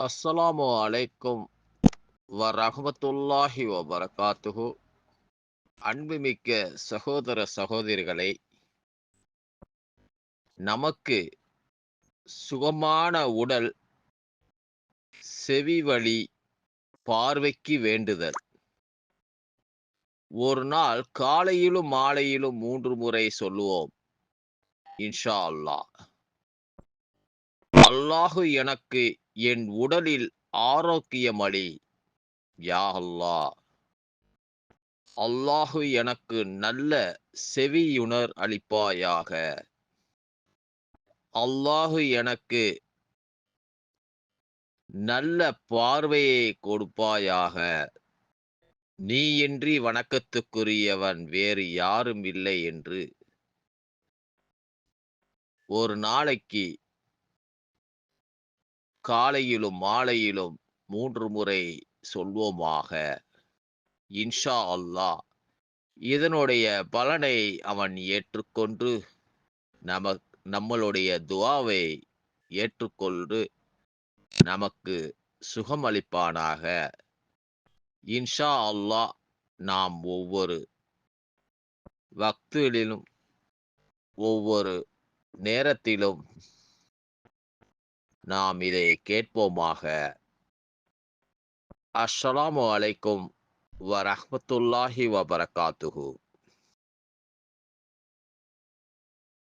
அஸ்ஸலாமு அலைக்கும் வரஹமத்துல்லாஹி வபரகாத்துஹு அன்புமிக்க சகோதர சகோதரிகளை நமக்கு சுகமான உடல் செவி வழி பார்வைக்கு வேண்டுதல். ஒரு நாள் காலையிலும் மாலையிலும் மூன்று முறை சொல்லுவோம் இன்ஷா அல்லாஹ். அல்லாஹு எனக்கு என் உடலில் ஆரோக்கியமளி யா அல்லா. அல்லாஹு எனக்கு நல்ல செவியுணர் அளிப்பாயாக. அல்லாஹு எனக்கு நல்ல பார்வையை கொடுப்பாயாக. நீயின்றி வணக்கத்துக்குரியவன் வேறு யாரும் இல்லை என்று. ஒரு நாளைக்கு காலையிலும் மாலையிலும் மூன்று முறை சொல்வோமாக இன்ஷா அல்லாஹ் இதனுடைய பலனை அவன் ஏற்றுக்கொண்டு நம நம்மளுடைய துவாவை ஏற்றுக்கொண்டு நமக்கு சுகமளிப்பானாக. இன்ஷா அல்லாஹ் நாம் ஒவ்வொரு வக்திலும் ஒவ்வொரு நேரத்திலும் நாம் இதை கேட்போமாக. அஸ்ஸலாமு அலைக்கும் வரஹ்மத்துல்லாஹி வபரகாத்துஹு.